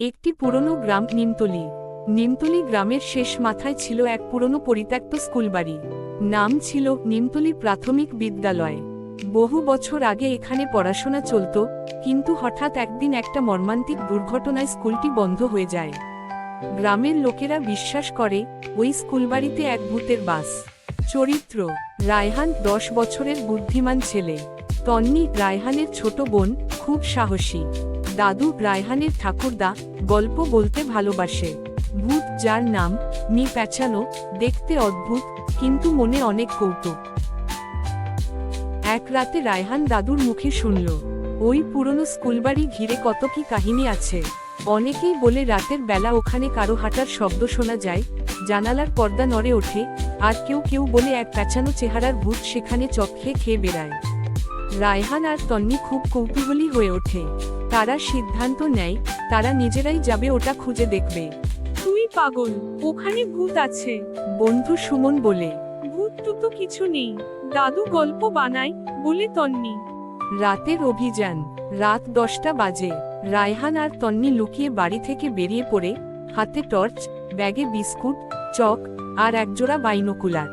একটি পুরনো গ্রাম নিমতলি। নিমতলি গ্রামের শেষ মাথায় ছিল এক পুরনো পরিত্যক্ত স্কুলবাড়ি। নাম ছিল নিমতলি প্রাথমিক বিদ্যালয়। বহু বছর আগে এখানে পড়াশোনা চলত, কিন্তু হঠাৎ একদিন একটা মর্মান্তিক দুর্ঘটনায় স্কুলটি বন্ধ হয়ে যায়। গ্রামের লোকেরা বিশ্বাস করে, ওই স্কুলবাড়িতে এক ভূতের বাস। চরিত্র, রায়হান দশ বছরের বুদ্ধিমান ছেলে। তন্নি, রায়হানের ছোট বোন, খুব সাহসী। দাদু রায়হানের ঠাকুরদা গল্প বলতে ভালোবাসে। ভূত যার নাম মি প্যাচানো দেখতে অদ্ভুত, কিন্তু মনে অনেক কৌতুক। এক রাতে রায়হান দাদুর মুখে শুনল, ওই পুরনো স্কুলবাড়ি ঘিরে কত কি কাহিনী আছে। অনেকেই বলে রাতের বেলা ওখানে কারও হাঁটার শব্দ শোনা যায়, জানালার পর্দা নড়ে ওঠে, আর কেউ কেউ বলে এক প্যাচানো চেহারার ভূত সেখানে চক্ষে খেয়ে বেড়ায়। রায়হান আর তন্নি খুব কৌতূহলী হয়ে ওঠে। তারা সিদ্ধান্ত নেয় তারা নিজেরাই যাবে ওটা খুঁজে দেখবে। তুই পাগল ওখানে ভূত আছে। বন্ধু সুমন বলে ভূত টুতো কিছু নেই দাদু গল্প বানায় বলে তন্নি। রাতের অভিযান রাত দশটা বাজে রায়হান আর তন্নি লুকিয়ে বাড়ি থেকে বেরিয়ে পড়ে হাতে টর্চ ব্যাগে বিস্কুট চক আর একজোড়া বাইনোকুলার।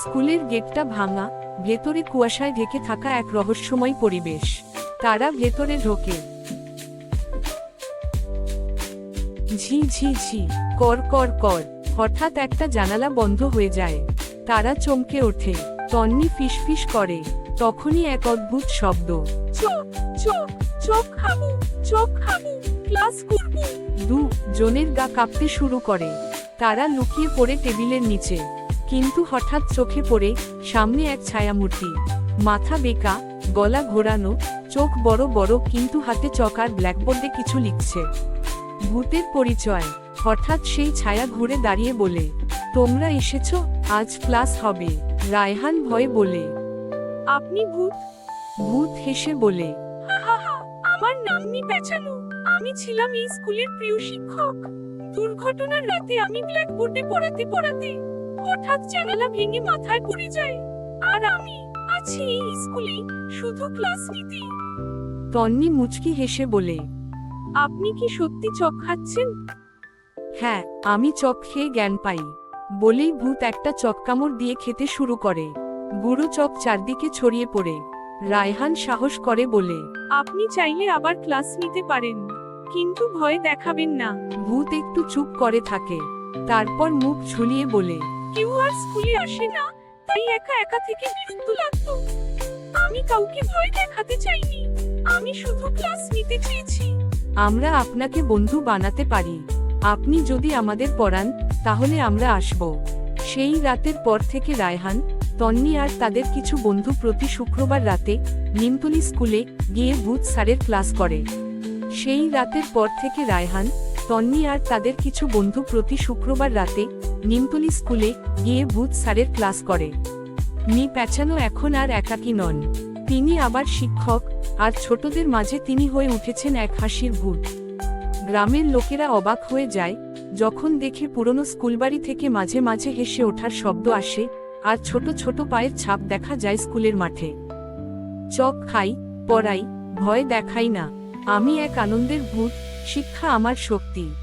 স্কুলের গেটটা ভাঙা ভেতরে কুয়াশায় ঢেকে থাকা এক রহস্যময় পরিবেশ। তারা ভেতরে ঢোকে। ঝি ঝি ঝি কর কর কর হঠাৎ একটা জানালা বন্ধ হয়ে যায়। তারা চমকে ওঠে। তন্নি ফিসফিস করে। তখনই এক অদ্ভুত শব্দ। চোখ চোখ চোখ খাব চোখ খাব ক্লাস করব। দু জনের গা কাঁপতে শুরু করে। তারা লুকিয়ে পড়ে টেবিলের নিচে। কিন্তু হঠাৎ চোখে পড়ে সামনে এক ছায়ামূর্তি। মাথা বেঁকা, গলা ঘোরানো, চোখ বড় বড় কিন্তু হাতে চক আর ব্ল্যাকবোর্ডে কিছু লিখছে। ভূতের পরিচয়। হঠাৎ সেই ছায়া ঘুরে দাঁড়িয়ে বলে, তোমরা এসেছ? আজ ক্লাস হবে। রায়হান ভয়ে বলে, আপনি ভূত? ভূত হেসে বলে আমার নাম নি পেছানো আমি ছিলাম এই স্কুলের প্রিয় শিক্ষক। দুর্ঘটনার রাতে আমি ব্ল্যাকবোর্ডে পড়াতে পড়াতে হঠাৎ জানালা ভেঙে মাথায় পড়ে যায়। আর আমি আছি এই স্কুলে শুধু ক্লাস নিতে। তন্নি মুচকি হেসে বলে আপনি কি সত্যি চক খাচ্ছেন? হ্যাঁ আমি চক খেয়ে জ্ঞান পাই। বলেই ভূত একটা চক্কামড় দিয়ে খেতে শুরু করে। গুঁড়ো চক চারদিকে ছড়িয়ে পড়ে। রায়হান সাহস করে বলে আপনি চাইলে আবার ক্লাস নিতে পারেন কিন্তু ভয় দেখাবেন না। ভূত একটু চুপ করে থাকে। তারপর মুখ ঝুলিয়ে বলে কেউ আর স্কুলে আসে না, তাই একা একা থেকে বিরক্ত আমি কাউকে ভয় দেখাতে চাইনি, আমি শুধু ক্লাস নিতে চেয়েছি। আমরা আপনাকে বন্ধু বানাতে পারি। আপনি যদি আমাদের পড়ান, তাহলে আমরা আসব। সেই রাতের পর থেকে রায়হান, তন্নি আর তাদের কিছু বন্ধু প্রতি শুক্রবার রাতে নিমতলি স্কুলে গিয়ে ভূত স্যারের ক্লাস করে। সেই রাতের পর থেকে রায়হান তন্নি আর তাদের কিছু বন্ধু প্রতি শুক্রবার রাতে নিমতলি স্কুলে গিয়ে ভূত স্যারের ক্লাস করে। মি প্যাচানো এখন আর একাকী নন। তিনি আবার শিক্ষক, আর ছোটদের মাঝে তিনি হয়ে উঠেছেন এক হাসির ভূত গ্রামের লোকেরা অবাক হয়ে যায়, যখন দেখে পুরনো স্কুলবাড়ি থেকে মাঝে মাঝে হেসে ওঠার শব্দ আসে, আর ছোট ছোট পায়ের ছাপ দেখা যায় স্কুলের মাঠে। চক খাই, পড়াই, ভয় দেখাই না। আমি এক আনন্দের ভূত শিক্ষা আমার শক্তি।